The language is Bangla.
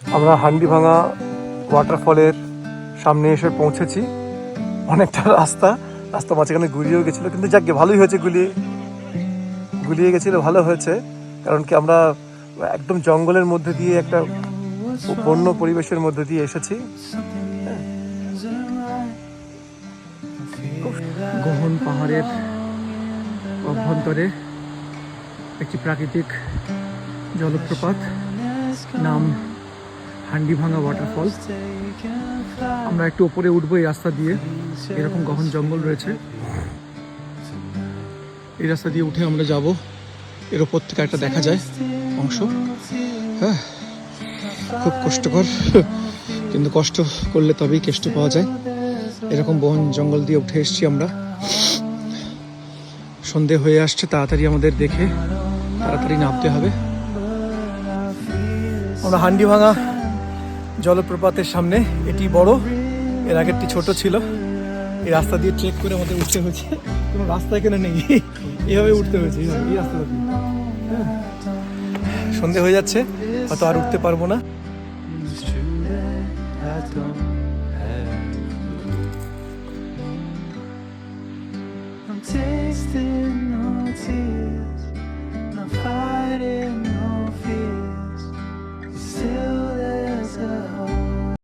আমরা হান্ডি ভাঙা ওয়াটারফলের সামনে এসে পৌঁছেছি। অনেকটা রাস্তা রাস্তা মাঝখানে গুলিয়েও গেছিল, কিন্তু যাকে ভালোই হয়েছে গুলিয়ে গুলিয়ে গেছিল, ভালো হয়েছে, কারণ কি আমরা একদম জঙ্গলের মধ্যে দিয়ে একটা বন্য পরিবেশের মধ্যে দিয়ে এসেছি। গহন পাহাড়ের অভ্যন্তরে একটি প্রাকৃতিক জলপ্রপাত, নাম হান্ডিভাঙা ওয়াটারফল আমরা একটু ওপরে উঠবো এই রাস্তা দিয়ে। এরকম গহন জঙ্গল রয়েছে। এই রাস্তা দিয়ে উঠে আমরা যাব। এর ওপর থেকে একটা দেখা যায় অংশ। হ্যাঁ খুব কষ্টকর। কিন্তু কষ্ট করলে তবেই কেষ্ট পাওয়া যায়। এরকম বন জঙ্গল দিয়ে উঠে এসেছি আমরা। সন্ধে হয়ে আসছে, তাড়াতাড়ি আমাদের দেখে তাড়াতাড়ি নামতে হবে। আমরা হান্ডি ভাঙা জলপ্রপাতের সামনে এটি বড়। এর আগেরটি ছোট ছিল। এই রাস্তা দিয়ে ট্রেক করে আমাদের উঠতে হয়েছে। কোনো রাস্তা এখানে নেই। এভাবে উঠতে হয়েছে। এই রাস্তা হ্যাঁ। সন্ধে হয়ে যাচ্ছে। হয়তো আর উঠতে পারব না। Tasting